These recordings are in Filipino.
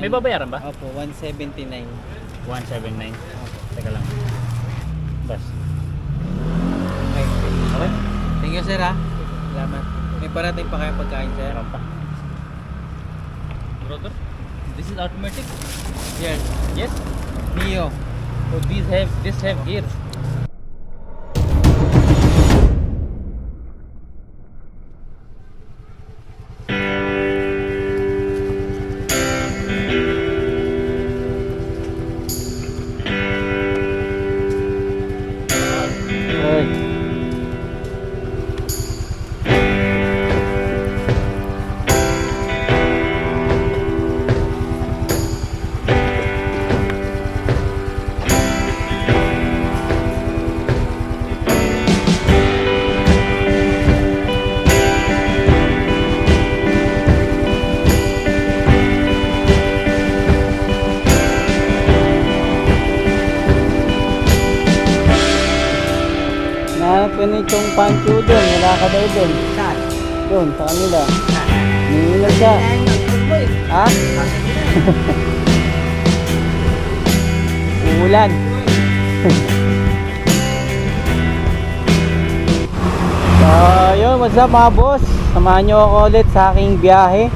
May babayaran ba? Opo, 179. 179. Teka lang. Bas. Okay. Okay? Thank you, sir, ha? Salamat. May parating pa kayong pagkain, sir? Meron pa. Brother, this is automatic. Yes. Yes. Mio. So these have this have gears. Itong pancho doon. Wala ka daw doon. Saan? Doon, sa kanila. Nila siya. Ha? Umulan. so, yun. What's up mga boss? Samahan nyo ako ulit sa aking biyahe.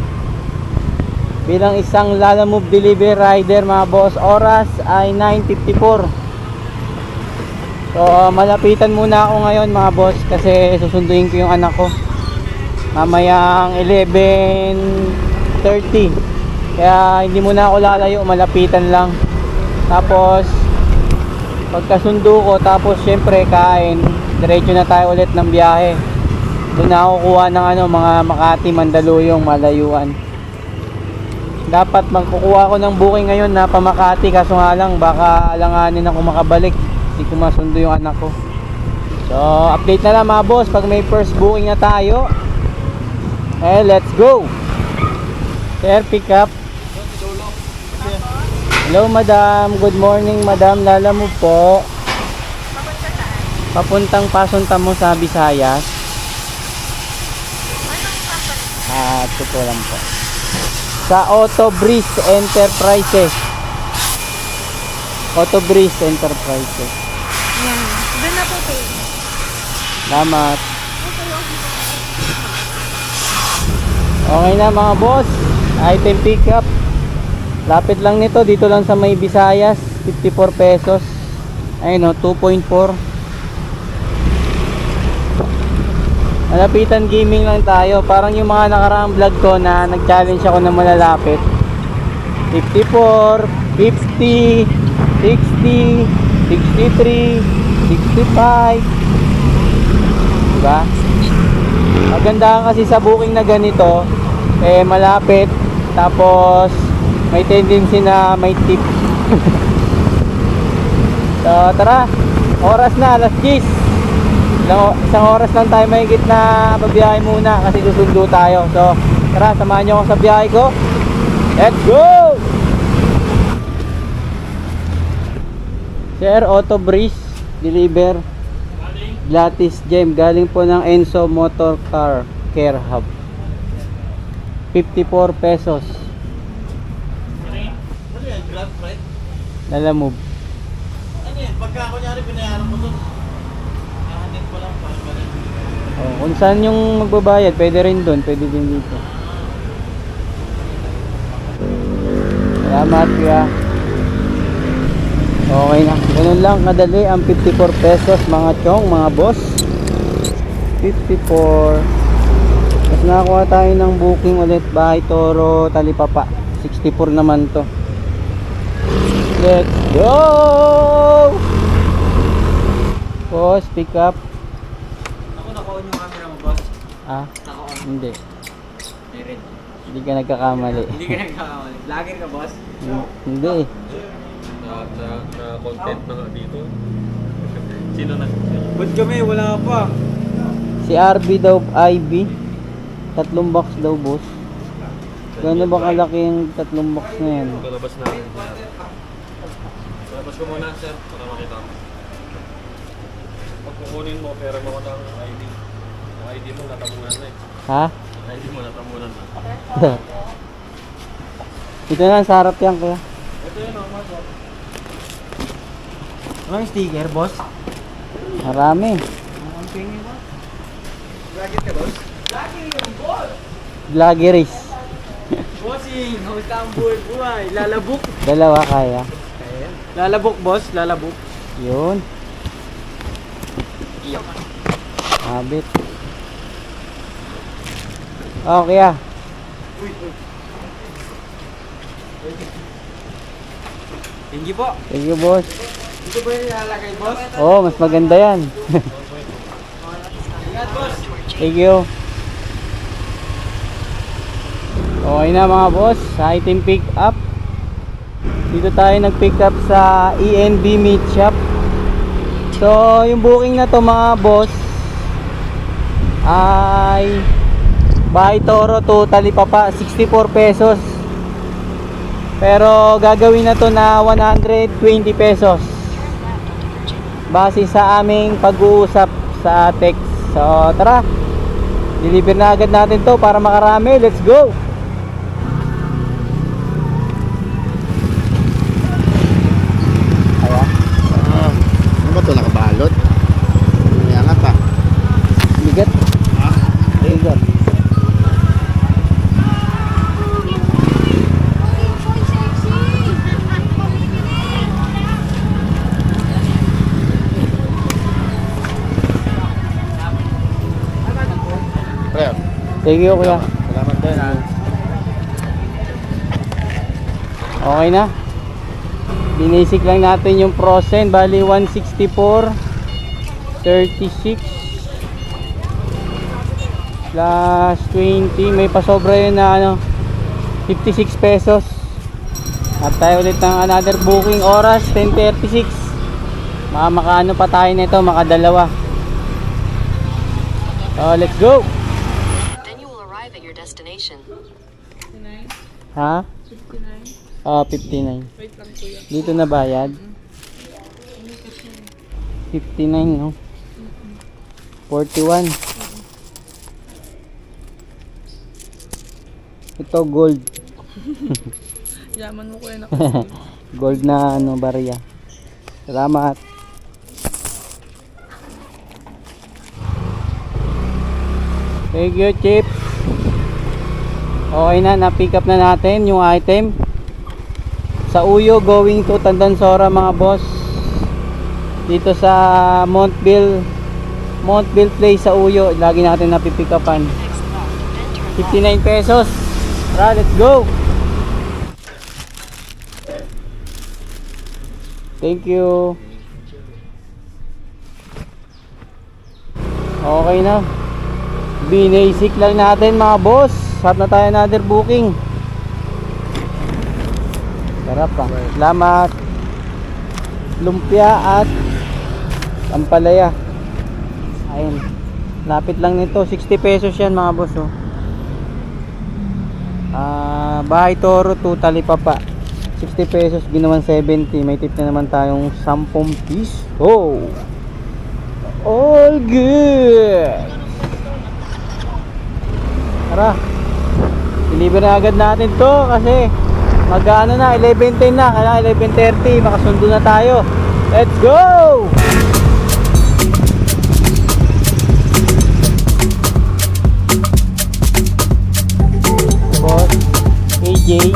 Bilang isang Lalamove Delivery Rider mga boss. Oras ay 9.54. So, uh, malapitan muna ako ngayon mga boss kasi susunduin ko yung anak ko. Mamayang 11.30. Kaya hindi muna ako lalayo, malapitan lang. Tapos, pagkasundo ko, tapos syempre kain, diretso na tayo ulit ng biyahe. Doon na ako kuha ng ano, mga Makati, Mandaluyong, Malayuan. Dapat magkukuha ko ng booking ngayon na pamakati kaso nga lang baka alanganin ako makabalik. Hindi ko masundo yung anak ko. So, update na lang mga boss pag may first booking na tayo. Eh, let's go! Sir, pick up. Hello, madam. Good morning, madam. Lala mo po. Papuntang Pasunta mo sa Visayas. Ah, ito lang po. Sa Auto Breeze Enterprises. Auto Breeze Enterprises. Yan. Doon na po po. Salamat. Okay na mga boss. Item pickup. Lapit lang nito. Dito lang sa may Visayas. 54 pesos. Ayun o. 2.4. Malapitan gaming lang tayo. Parang yung mga nakaraang vlog ko na nag-challenge ako na malalapit. 54, 50, 60, 63, 65. Diba? Maganda kasi sa booking na ganito, eh malapit, tapos may tendency na may tip. so tara, oras na, alas 10. Ilang, isang oras lang tayo mahigit na babiyahe muna kasi susundo tayo. So tara, samahan nyo ako sa biyahe ko. Let's go! Sir, Auto Breeze, deliver. Glatis Gem, galing po ng Enso Motor Car Care Hub. 54 pesos. Lalamove. Ano yan? Pagka kunyari binayaran mo doon, kahanin ko lang ganun. Oh, kung saan yung magbabayad, pwede rin doon, pwede din dito. Salamat kuya. Okay na. Ganun lang kadali ang 54 pesos mga chong, mga boss. 54. Tapos nakakuha tayo ng booking ulit. Bahay Toro, Talipapa. 64 naman to. Let's go! Boss, pick up. Ako naka-on yung camera mo, boss. Ah, Naka-on. hindi. Hindi ka nagkakamali. Hindi ka nagkakamali. Vlogger ka, boss? Hindi. Na, na, na content na nga dito. Sino na? Ba't kami? Wala pa. Si RB daw, IB. Tatlong box daw, boss. Gano'n ba kalaki yung tatlong box na yan? Palabas na. Palabas ko muna, sir, para makita mo. Pag kukunin mo, pera mo ko ng ID. Yung ID mo, natamunan na eh. Ha? ID mo, natamunan na. Dito na, sa harap yan kuya. Ito yun, oh, mas. Oh. Anong sticker, boss? Marami. Lagi ka, boss? Vloggeries. Bossing, kamusta ang buhay buhay? Lalabok. Dalawa kaya. Lalabok, boss. Lalabok. Yun. Habit. Oh, kuya. Thank you po. Thank you, boss. Ito ba yung nilalagay, boss? Oh, mas maganda yan. Thank you. Okay na mga boss, item pick up. Dito tayo nag-pick up sa ENB Meat Shop. So, yung booking na to mga boss ay Bahay Toro to Talipapa 64 pesos. Pero gagawin na to na 120 pesos. Base sa aming pag-uusap sa text. So, tara. Deliver na agad natin to para makarami. Let's go! Thank you, kuya. salamat din. Okay na. Binisik lang natin yung Prosen. Bali, 164. 36. Plus 20. May pasobra yun na ano. 56 pesos. At tayo ulit ng another booking oras. 10.36. Maka makaano pa tayo nito. Makadalawa. Oh, let's go. Ha? 59? Ah, 59. Wait lang kuya. Dito na bayad? 59, no? 41. Ito gold. Yaman mo kuya na gold na ano barya. Salamat. Thank you, Chip. Okay na, na-pick up na natin yung item. Sa Uyo going to Tandansora mga boss. Dito sa Montville Montville Place sa Uyo. Lagi natin napipick upan. Next stop, then turn 59 left. pesos. Tara, let's go. Thank you. Okay na. Binasic lang natin mga boss. Start na tayo another booking. Sarap pa. Salamat. Lumpia at Ampalaya. Ayun. Lapit lang nito. 60 pesos yan mga boss. Oh. Ah, bahay Toro to Talipapa. 60 pesos ginawan 70. May tip na naman tayong 10 piece. Oh. All good. Tara. Deliver na agad natin to kasi mag-ano na 11:10 na, kailangan 11:30 makasundo na tayo. Let's go. Boss AJ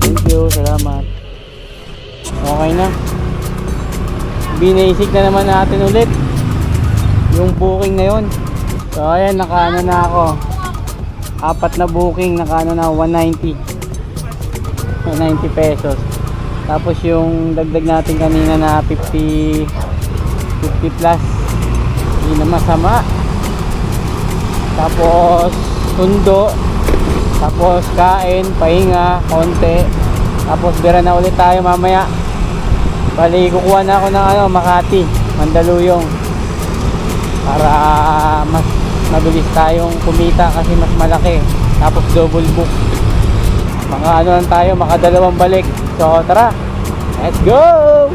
Thank you, salamat. Okay na. Binasic na naman natin ulit yung booking na yun. So ayan, nakaano na ako. Apat na booking, nakaano na 190. 190 pesos. Tapos yung dagdag natin kanina na 50 50 plus. Hindi na masama. Tapos sundo. Tapos kain, pahinga, konti. Tapos bira na ulit tayo mamaya. Bali, kukuha na ako ng ano, Makati, Mandaluyong. Para mas mabilis tayong kumita kasi mas malaki. Tapos double book. Mga ano lang tayo, makadalawang balik. So tara, let's go!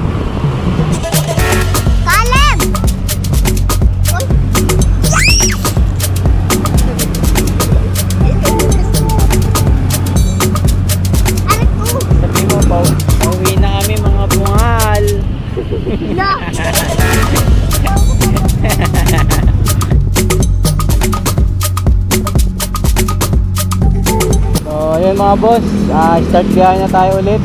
Mga boss, ah, start biyahe na tayo ulit.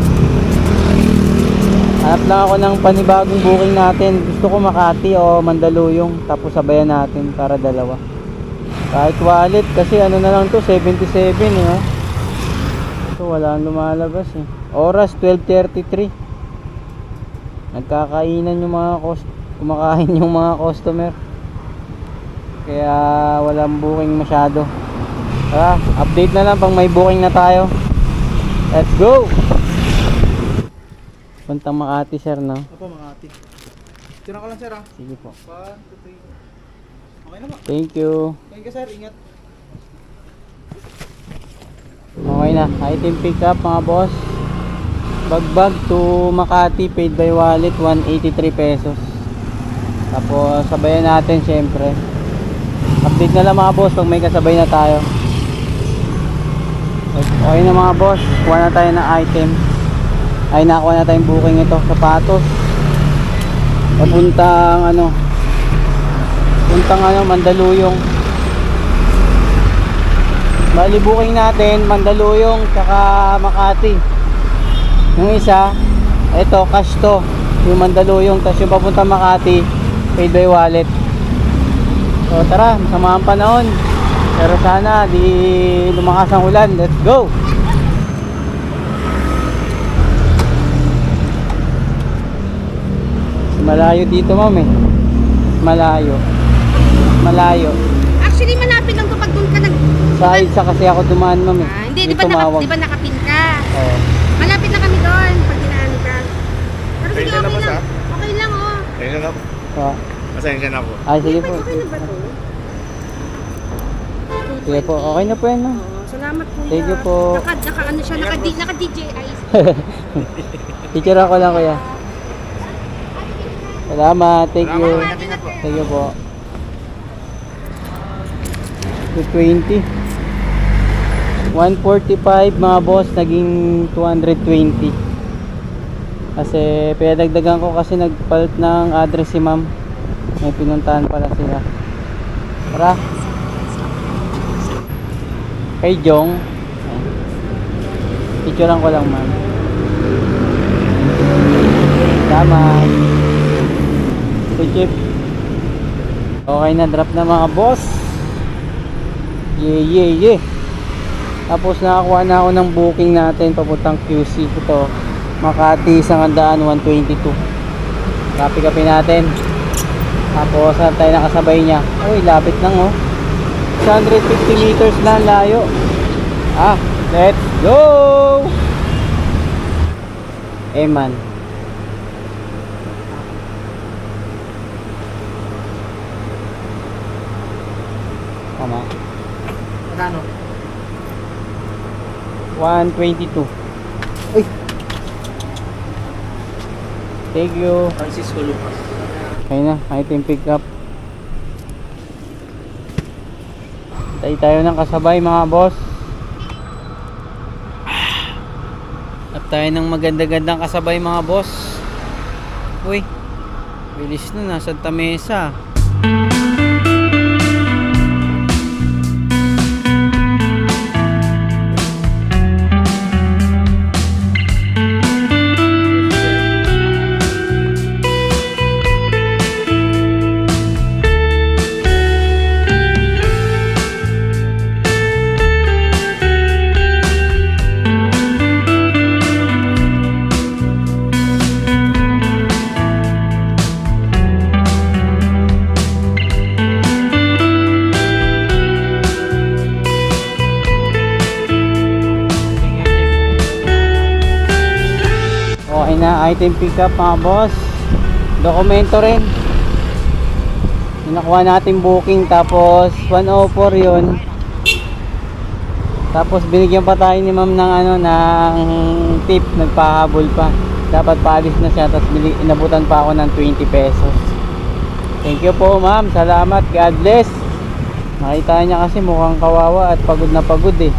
Hanap lang ako ng panibagong booking natin. Gusto ko Makati o Mandaluyong. Tapos sabayan natin para dalawa. Kahit wallet kasi ano na lang to 77 eh. Oh. So wala nang lumalabas eh. Oras 12.33. Nagkakainan yung mga cost kumakain yung mga customer. Kaya walang booking masyado. Tara, update na lang pang may booking na tayo. Let's go! Puntang Makati sir no? Opo, mga ati. Tira ka lang, sir, ah. Sige po. 1, 2, 3. Okay na ba? Thank you. Thank you, sir. Ingat. Okay na. Item pick up mga boss. Bagbag to Makati paid by wallet 183 pesos. Tapos sabayan natin syempre. Update na lang mga boss pag may kasabay na tayo. Okay na mga boss. Kuha na tayo ng item. Ay nakuha na tayong booking ito. Sapatos. Papuntang ano. Puntang ano Mandaluyong. Bali booking natin Mandaluyong tsaka Makati. Yung isa, ito cash to. Yung Mandaluyong tapos yung papunta Makati paid by wallet. So tara, masama ang panahon. Pero sana di lumakas ang ulan. Let's go. Malayo dito, ma'am eh. Malayo. Malayo. Actually, malapit lang to pag doon ka nag... Sa sa kasi ako dumaan, ma'am eh. Ah, hindi, di ba, naka, di ba nakapin ka? Oo. Malapit lang kami doon pag dinaan ka. Pero sige, na okay lang. Okay lang, oh. Ayun na po. Ah, Pasensya na po. Ay, sige po. Okay na ba to? Sige po. Okay na po yan, ma'am. Oo, salamat po. Thank you po. Naka, naka, ano siya, naka, naka, naka DJI. Picture ako lang, kuya. Salamat. Thank you. Po. Thank you po. 220. 145 mga boss, naging 220. Kasi pinadagdagan ko kasi nagpalit ng address si ma'am. May pinuntahan pala sila. Tara. Kay Jong. Picturean ko lang ma'am. Salamat. Si Chip. Okay na, drop na mga boss. Yeah, yeah, yeah. Tapos nakakuha na ako ng booking natin papuntang QC. Ito, Makati, Sangandaan, 122. Kapi-kapi natin. Tapos tayo nakasabay niya? Uy, lapit lang oh. 150 meters na layo. Ah, let's go! Eman. Tama. Magkano? 122. Uy. Thank you. Francisco Lucas. Ayun na, item pick up. Tayo tayo ng kasabay mga boss. At tayo ng maganda-gandang kasabay mga boss. Uy, bilis na, nasa Tamesa. Okay item pick up mga boss. Dokumento rin. Nakuha natin booking tapos 104 yun. Tapos binigyan pa tayo ni ma'am ng ano ng tip, nagpahabol pa. Dapat paalis na siya tapos inabutan pa ako ng 20 pesos. Thank you po ma'am, salamat, God bless. Nakita niya kasi mukhang kawawa at pagod na pagod eh.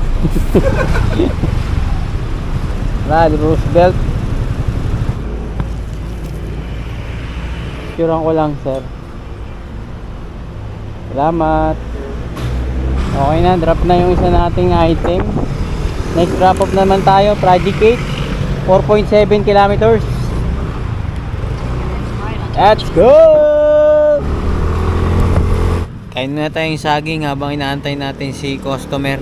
Rad Roosevelt. Picturean ko lang, sir. Salamat. Okay na, drop na yung isa nating item. Next drop off naman tayo, Project 8. 4.7 kilometers. Let's go! Kain na tayong saging habang inaantay natin si customer.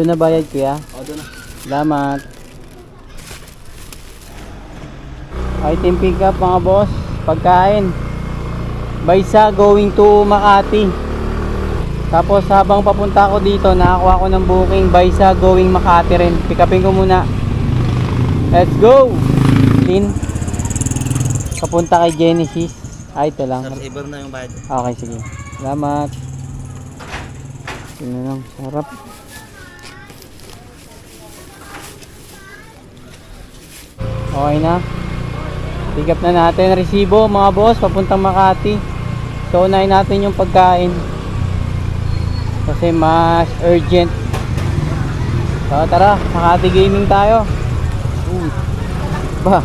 Doon na bayad kuya? O, doon na. Salamat. Item pick up mga boss. Pagkain. Baysa going to Makati. Tapos habang papunta ako dito, nakakuha ko ng booking Baysa going Makati rin. Pick upin ko muna. Let's go! Lin. Papunta kay Genesis. Ay, ito lang. Saver na yung bayad. Okay, sige. Salamat. Yun na lang. Sarap. Okay na. Pick up na natin. Resibo mga boss. Papuntang Makati. So, unahin natin yung pagkain. Kasi mas urgent. So, tara. Makati gaming tayo. Uy. Ba.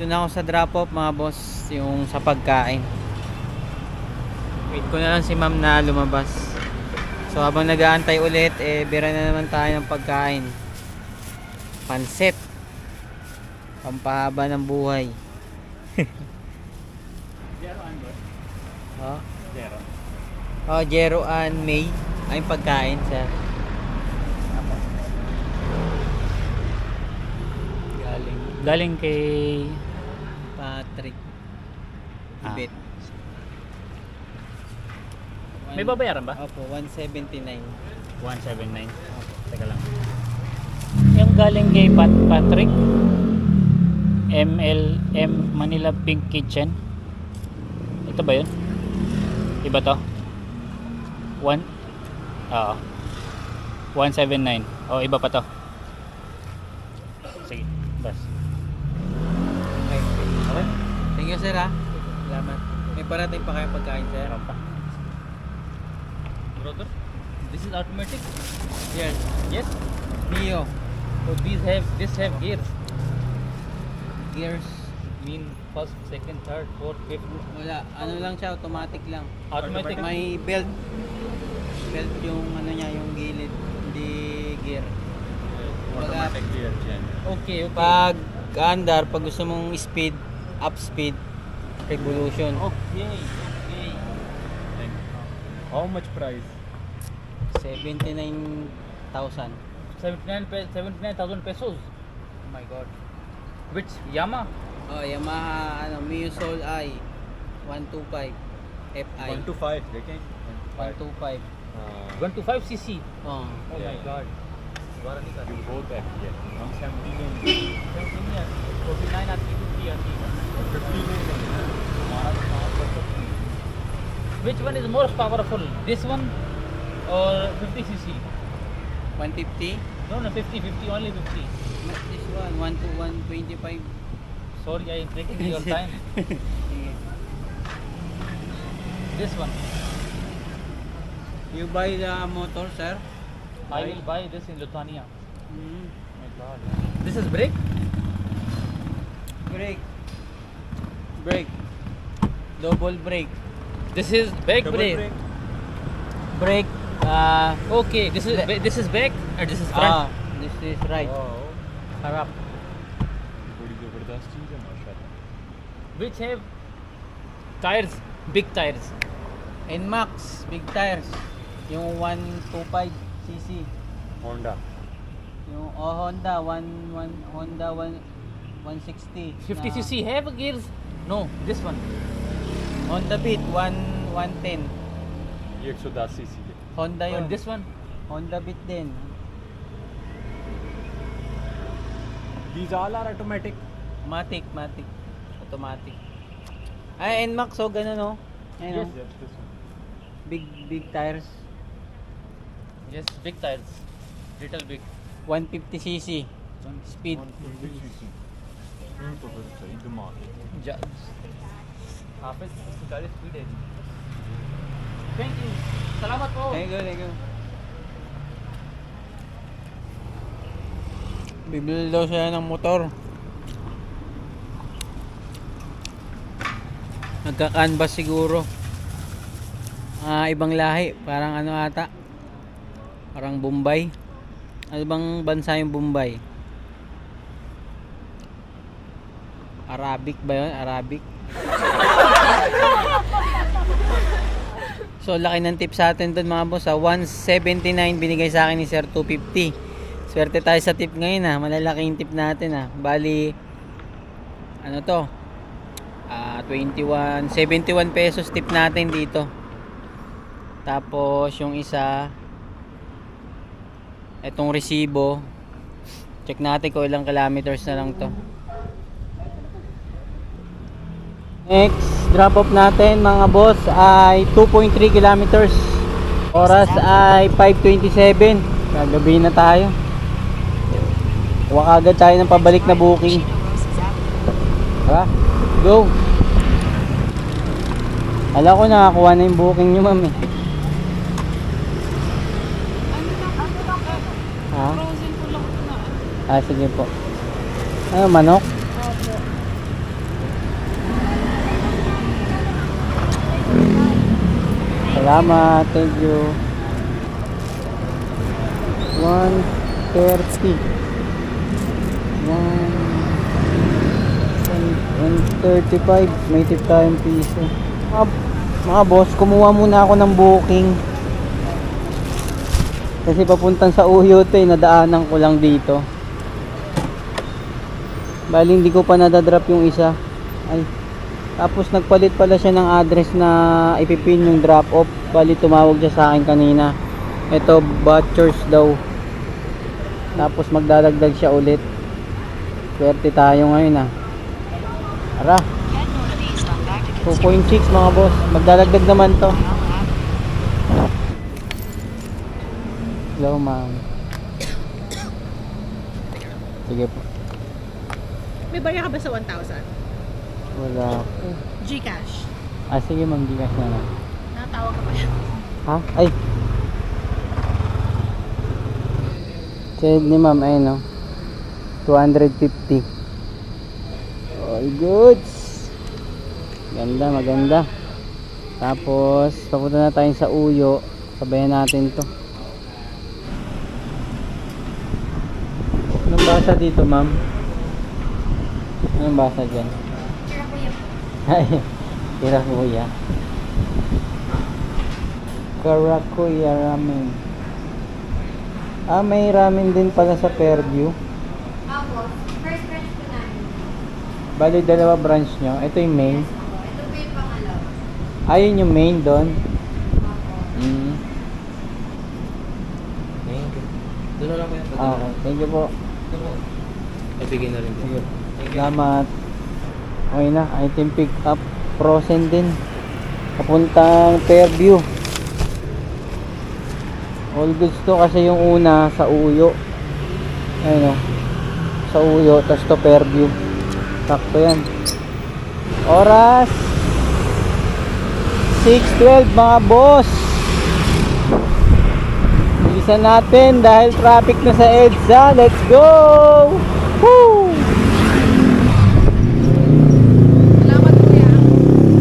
Ito na ako sa drop off mga boss. Yung sa pagkain. Wait ko na lang si ma'am na lumabas. So habang nag-aantay ulit, eh bira na naman tayo ng pagkain. Pansit. Pampahaba ng buhay. oh. Zero. Oh, Jero and May. Ay, yung pagkain, sir. Galing. Galing kay... Patrick. Ah. May babayaran ba? Opo, 179. 179. Galing kay Pat Patrick. MLM Manila Pink Kitchen. Ito ba yun? Iba to? 1 Oo. 179. Oh, iba pa to. Sige, bas. Okay. Okay. Thank you, sir, ha? Salamat. May parating pa kayong pagkain, sir? Meron pa. Brother, this is automatic. Yes. Yes. Mio. So these have this have gears. Gears. Mean first, second, third, fourth, fifth. Wala. Ano lang siya, automatic lang. Automatic. May belt. Belt yung ano niya, yung gilid. Hindi gear. Pag, Okay, okay. pag andar, pag gusto mong speed, up speed, revolution. Okay, okay. How much price? 79,000. 79 pe 79,000 pesos. Oh my god. Which Yamaha? Oh, Yamaha ano, Mio Soul I 125 FI 1 to 5, देखें 125. हाँ 125 cc. Oh. Oh yeah. my god. Warranty का बहुत है हम 17 में 17 years. 49 आती 50 आती है. 15 में हमारा काम कर सकते हैं Which one is more powerful? This one or 50 cc? 150. No, no, 50, 50, only 50. Not this one, 1 to 125. Sorry, I taking your time. This one. You buy the motor, sir? I will buy this in Lithuania. Mm. my god. This is brake? Brake. Brake. Double brake. This is back brake. brake. Brake. Uh, Okay, this is ba- this is back and this is front. ah, this is right. Wow Harap. बड़ी जबरदस्त चीज़ है माशाल्लाह Which have tires, big tires. NMAX, big tires. Yung 125 cc. Honda Yung oh, Honda 1 1 Honda 1 160. 50 na- cc have gears? No, this one. Honda Beat 1 110. ये 110 सीसी के Honda yun. Or this one? Honda Beat din. These all are automatic. Matic, matic. Automatic. Ay, NMAX, so ganun oh. no? Ayun, yes, yes, this one. Big, big tires. Yes, big tires. Little big. 150cc. Speed. 150cc. Ito Impossible, ಇದು ಮಾಡಿ ಜಾಸ್ ಆಪೇ ಗಾಡಿ ಸ್ಪೀಡ್ ಇದೆ Thank you. Salamat po. There you there you. Bibili daw siya ng motor. Nagka-canvas siguro. Ah, ibang lahi, parang ano ata. Parang Bombay. Ano bang bansa yung Bombay? Arabic ba yun? Arabic? so, laki ng tip sa atin doon mga boss. ah. 179 binigay sa akin ni Sir 250. Swerte tayo sa tip ngayon ha. Malalaki yung tip natin ha. Bali, ano to? Ah, 21, 71 pesos tip natin dito. Tapos yung isa etong resibo check natin kung ilang kilometers na lang to next drop off natin mga boss ay 2.3 kilometers oras ay 5.27 gagabi na tayo Huwag agad tayo ng pabalik na booking Tara, go Alam ko nakakuha na yung booking nyo ma'am eh Ha? Ah, sige po. Ano, manok? Salamat, thank you. 130. 135. May tip tayong piso. Mga, mga boss, kumuha muna ako ng booking. Kasi papuntang sa Uyo to eh, nadaanan ko lang dito. Bali hindi ko pa nadadrop yung isa. Ay. Tapos nagpalit pala siya ng address na ipipin yung drop off. Bali tumawag siya sa akin kanina. Ito Butchers daw. Tapos magdadagdag siya ulit. Swerte tayo ngayon ah. Tara, Head northeast on back to 2.6 mga boss. Magdadagdag naman to. Hello ma'am. Sige po. May barya ka ba sa 1,000? Wala po. Gcash. Ah, sige ma'am, Gcash na lang. Natawag ka pa yan. Ha? Ay! Said ni ma'am, ayun no. 250. All goods. Ganda, maganda. Tapos, papunta na tayo sa Uyo. Sabayan natin to. Anong basa dito, ma'am? Anong basa dyan? Ay, Kirakuya. Karakuya ramen. Ah, may ramen din pala sa Fairview. Opo. First branch po namin. Bali, dalawa branch nyo. Ito yung main. Ito po yung pangalawa. Ayun yung main doon. Mm. Thank you. Doon na lang po yan. Ah, okay. Thank you po. Ibigay na rin po. Salamat. Okay na. Item pick up. Frozen din. Papuntang Fairview. All goods to kasi yung una sa Uyo. Ayun o. Sa Uyo. Tapos to Fairview. Sakto yan. Oras. 6.12 mga boss. Bilisan natin dahil traffic na sa EDSA. Let's go! Woo! Salamat kuya.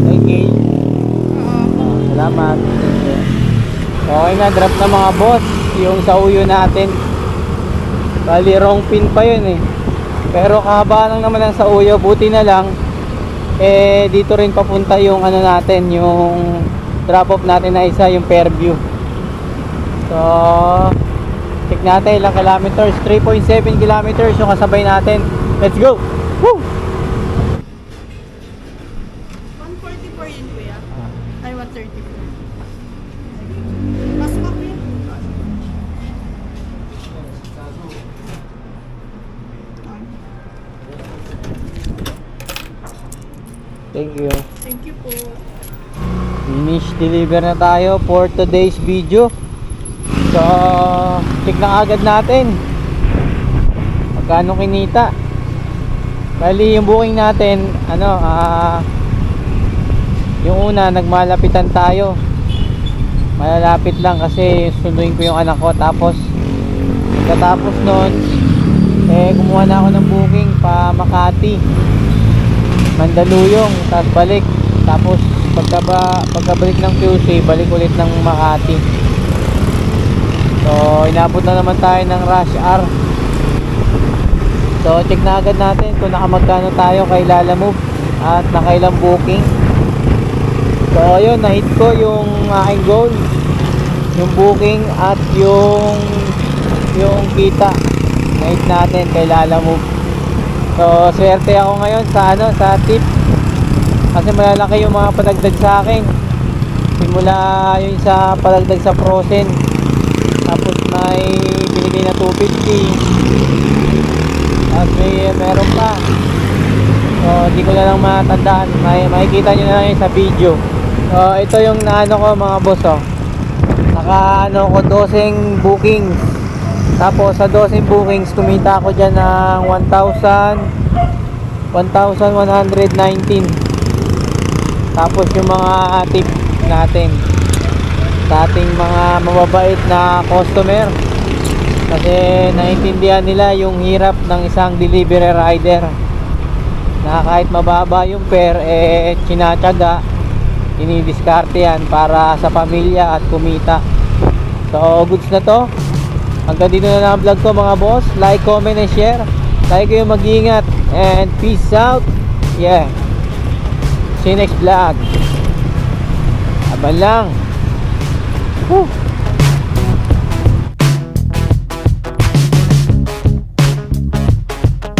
Thank you. Opo. Salamat. Okay na, drop na mga boss. Yung sa uyo natin. Bali, wrong pin pa yun eh. Pero kahaba lang naman ang sa uyo. Buti na lang. Eh, dito rin papunta yung ano natin, yung drop off natin na isa, yung Fairview. So, check natin ilang kilometers. 3.7 kilometers yung kasabay natin. Let's go! Woo! 144 yun kuya. Ay, 134. Mas pa kuya. Thank you. Thank you po. Finish deliver na tayo for today's video. So, check na agad natin. Magkano kinita. Bali, yung booking natin, ano, ah, yung una, nagmalapitan tayo. Malalapit lang kasi sunduin ko yung anak ko. Tapos, katapos nun, Eh, kumuha na ako ng booking pa Makati. Mandaluyong, tapos balik. Tapos pagkaba, pagkabalik ng QC, balik ulit ng Makati. So, inabot na naman tayo ng rush hour. So, check na agad natin kung nakamagkano tayo kay Lala Move at nakailang booking. So, ayun, na-hit ko yung aking goal. Yung booking at yung yung kita. Na-hit natin kay Lala Move. So, swerte ako ngayon sa ano, sa tip. Kasi malalaki yung mga padagdag sa akin. Simula yung sa padagdag sa frozen. Tapos may binigay na 250. At may meron pa. So, hindi ko na lang matandaan. May, makikita nyo na lang yun sa video. So, ito yung naano ko mga boss, oh. Naka, ano ko, 12 bookings. Tapos, sa 12 bookings, kumita ako dyan ng 1,000, 1,119. Tapos, yung mga tip natin. Sa ating mga mababait na customer. Kasi naiintindihan nila yung hirap ng isang delivery rider. Na kahit mababa yung fare eh sinatsaga dinidiskarte yan para sa pamilya at kumita. So goods na to hanggang dito na lang ang vlog ko mga boss. Like, comment, and share. Tayo kayo mag-ingat. And peace out. Yeah. See you next vlog. Aban lang Whew.